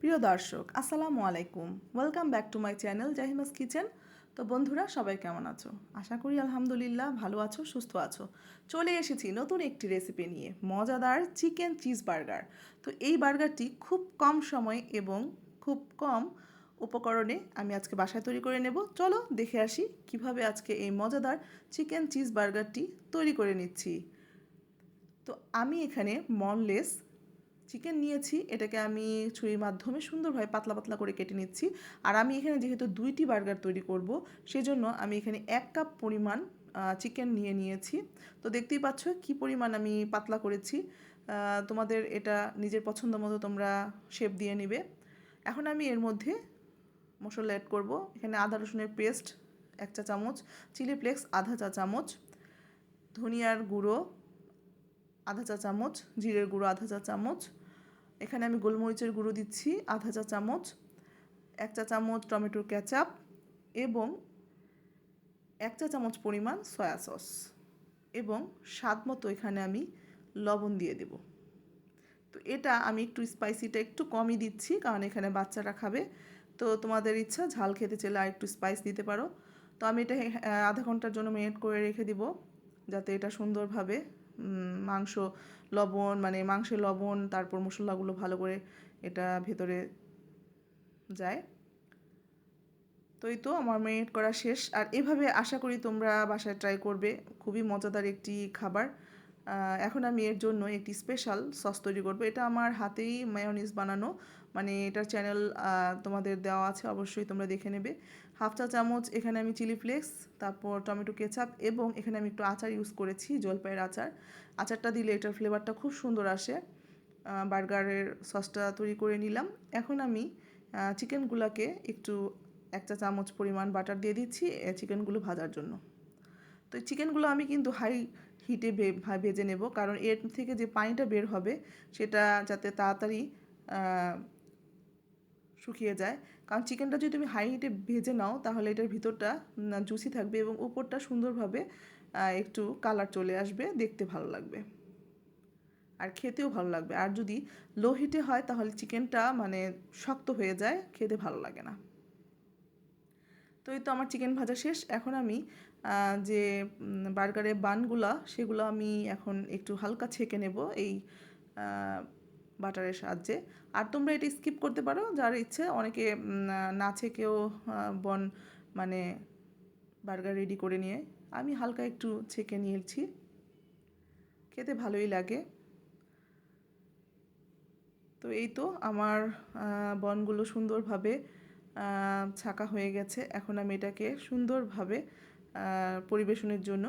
প্রিয় দর্শক, আসসালামু আলাইকুম। Welcome back to my channel Jahima's kitchen তো বন্ধুরা, সবাই কেমন আছো? আশা করি আলহামদুলিল্লাহ ভালো আছো, সুস্থ আছো। চলে এসেছি নতুন একটি রেসিপি নিয়ে, মজাদার চিকেন চিজ বার্গার তো এই বার্গারটি খুব কম সময় এবং খুব কম উপকরণে আমি আজকে বাসায় তৈরি করে নেব। চলো দেখে আসি কীভাবে আজকে এই মজাদার চিকেন চিজ বার্গারটি তৈরি করে নিচ্ছি। তো আমি এখানে মনলেস চিকেন নিয়েছি, এটাকে আমি ছুরির মাধ্যমে সুন্দরভাবে পাতলা পাতলা করে কেটে নিচ্ছি। আর আমি এখানে যেহেতু দুইটি বার্গার তৈরি করব, সেজন্য আমি এখানে এক কাপ পরিমাণ চিকেন নিয়ে নিয়েছি। তো দেখতেই পাচ্ছ কি পরিমাণ আমি পাতলা করেছি। তোমাদের এটা নিজের পছন্দ মতো তোমরা শেপ দিয়ে নিবে। এখন আমি এর মধ্যে মশলা অ্যাড করব। এখানে আদা রসুনের পেস্ট এক চা চামচ চিলি ফ্লেক্স আধা চা চামচ, ধনিয়ার গুঁড়ো আধা চা চামচ, জিরের গুঁড়ো আধা চা চামচ এখানে আমি গোলমরিচের গুঁড়ো দিচ্ছি আধা চা চামচ, এক চা চামচ টমেটোর ক্যাচাপ এবং এক চা চামচ পরিমাণ সয়া সস এবং স্বাদ মতো এখানে আমি লবণ দিয়ে দেব। তো এটা আমি একটু স্পাইসিটা একটু কমই দিচ্ছি কারণ এখানে বাচ্চারা খাবে। তো তোমাদের ইচ্ছা, ঝাল খেতে চাইলে আর একটু স্পাইস দিতে পারো। তো আমি এটা আধা ঘণ্টার জন্য মেরিনেট করে রেখে দিব যাতে এটা সুন্দরভাবে মাংস, লবণ মানে মাংসের লবণ, তারপর মশলাগুলো ভালো করে এটা ভেতরে যায়। তো এই তো আমার মেরিনেট করা শেষ। আর এভাবে আশা করি তোমরা বাসায় ট্রাই করবে। খুবই মজাদার একটি খাবার। এখন আমি এর জন্য একটি স্পেশাল সস তৈরি করব। এটা আমার হাতেই মায়োনিজ বানানো। মানে এটার চ্যানেল তোমাদের দেওয়া আছে, অবশ্যই তোমরা দেখে নেবে। হাফ চা চামচ, এখানে আমি চিলি ফ্লেক্স, তারপর টমেটো কেচাপ এবং এখানে আমি একটু আচার ইউজ করেছি, জলপাইয়ের আচার। আচারটা দিলে এটার ফ্লেভারটা খুব সুন্দর আসে। বার্গারের সসটা তৈরি করে নিলাম। এখন আমি চিকেনগুলোকে একটু এক চা চামচ পরিমাণ বাটার দিয়ে দিচ্ছি চিকেনগুলো ভাজার জন্য। তো চিকেনগুলো আমি কিন্তু হাই হিটে ভেজে নেব, কারণ এর থেকে যে পানিটা বের হবে, সেটা যাতে তাড়াতাড়ি শুকিয়ে যায়। কারণ চিকেনটা যদি তুমি হাই হিটে ভেজে নাও, তাহলে এটার ভিতরটা জুসি থাকবে এবং উপরটা সুন্দরভাবে একটু কালার চলে আসবে, দেখতে ভালো লাগবে। আর খেতেও ভালো লাগবে। আর যদি লো হিটে হয়, তাহলে চিকেনটা মানে শক্ত হয়ে যায়, খেতে ভালো লাগে না। তো এই তো আমার চিকেন ভাজা শেষ। এখন আমি যে বার্গারের বানগুলা সেগুলো আমি এখন একটু হালকা ছেঁকে নেব। এই বাটারের সাহায্যে। আর তোমরা এটা স্কিপ করতে পারো, যার ইচ্ছে অনেকে না ছেঁকেও বন মানে বার্গার রেডি করে নিয়ে। আমি হালকা একটু ছেঁকে নিয়েছি। খেতে ভালোই লাগে। তো এই তো আমার বনগুলো সুন্দরভাবে ছাকা হয়ে গেছে। এখন আমি এটাকে সুন্দরভাবে পরিবেশনের জন্য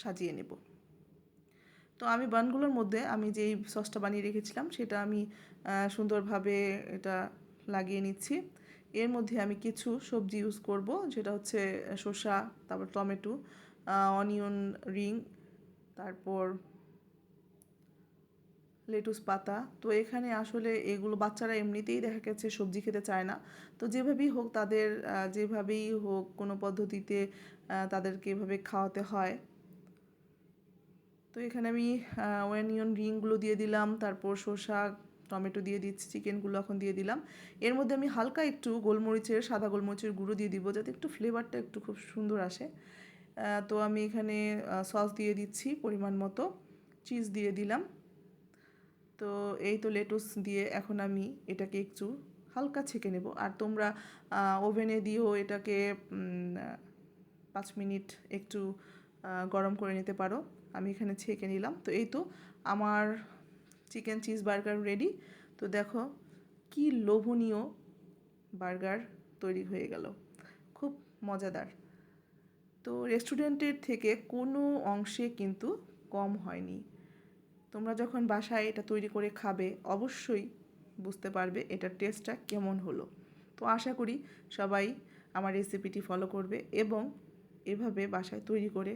সাজিয়ে নেব। তো আমি বানগুলোর মধ্যে আমি যেই সসটা বানিয়ে রেখেছিলাম, সেটা আমি সুন্দরভাবে এটা লাগিয়ে নিচ্ছি। এর মধ্যে আমি কিছু সবজি ইউজ করব, যেটা হচ্ছে শসা, তারপর টমেটো অনিয়ন রিং তারপর লেটুস পাতা। তো এখানে আসলে এগুলো বাচ্চারা এমনিতেই দেখা গেছে সবজি খেতে চায় না। তো যেভাবেই হোক তাদের যেভাবেই হোক কোনো পদ্ধতিতে তাদেরকে এভাবে খাওয়াতে হয়। তো এখানে আমি ওয়ানিয়ন রিংগুলো দিয়ে দিলাম, তারপর শসা, টমেটো দিয়ে দিচ্ছি, চিকেনগুলো এখন দিয়ে দিলাম। এর মধ্যে আমি হালকা একটু গোলমরিচের, সাদা গোলমরিচের গুঁড়ো দিয়ে দিব, যাতে একটু ফ্লেভারটা একটু খুব সুন্দর আসে। তো আমি এখানে সস দিয়ে দিচ্ছি পরিমাণ মতো চিজ দিয়ে দিলাম। তো এই তো লেটুস দিয়ে এখন আমি এটাকে একটু হালকা ছেঁকে নেব। আর তোমরা ওভেনে দিয়েও এটাকে পাঁচ মিনিট একটু গরম করে নিতে পারো। আমি এখানে ছেঁকে নিলাম। তো এই তো আমার চিকেন চিজ বার্গার রেডি তো দেখো কি লোভনীয় বার্গার তৈরি হয়ে গেল। খুব মজাদার। তো রেস্টুরেন্টের থেকে কোনো অংশে কিন্তু কম হয়নি। তোমরা যখন বাসায় এটা তৈরি করে খাবে, অবশ্যই বুঝতে পারবে এটার টেস্টটা কেমন হলো। তো আশা করি সবাই আমার রেসিপিটি ফলো করবে এবং এভাবে বাসায় তৈরি করে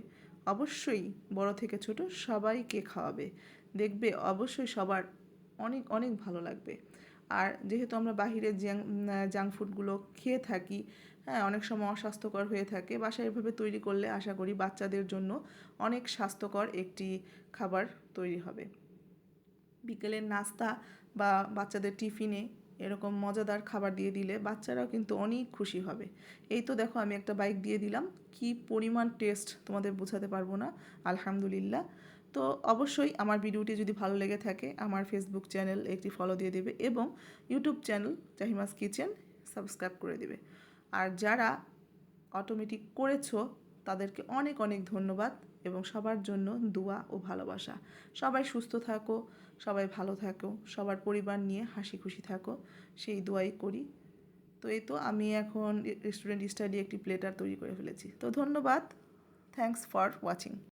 অবশ্যই বড় থেকে ছোট সবাইকে খাওয়াবে। দেখবে অবশ্যই সবার অনেক অনেক ভালো লাগবে। আর যেহেতু আমরা বাহিরের জাঙ্ক ফুডগুলো খেয়ে থাকি হ্যাঁ অনেক সময় অস্বাস্থ্যকর হয়ে থাকে, বাসায় এভাবে তৈরি করলে আশা করি বাচ্চাদের জন্য অনেক স্বাস্থ্যকর একটি খাবার তৈরি হবে। বিকেলের নাস্তা বা বাচ্চাদের টিফিনে এরকম মজাদার খাবার দিয়ে দিলে বাচ্চারাও কিন্তু অনেক খুশি হবে। এই তো দেখো আমি একটা বাইক দিয়ে দিলাম। কি পরিমাণ টেস্ট তোমাদের বোঝাতে পারব না। আলহামদুলিল্লাহ। তো অবশ্যই আমার ভিডিওটি যদি ভালো লেগে থাকে, আমার ফেসবুক চ্যানেল একটি ফলো দিয়ে দেবে এবং YouTube channel Jahima's kitchen subscribe করে দেবে। আর যারা অটোমেটিক করেছ, তাদেরকে অনেক অনেক ধন্যবাদ। এবং সবার জন্য দোয়া ও ভালোবাসা। সবাই সুস্থ থাকো, সবাই ভালো থাকো, সবার পরিবার নিয়ে হাসি খুশি থাকো, সেই দোয়াই করি। তো এই তো আমি এখন রেস্টুরেন্ট স্টাডি একটি প্লেটার তৈরি করে ফেলেছি। তো ধন্যবাদ। Thanks for watching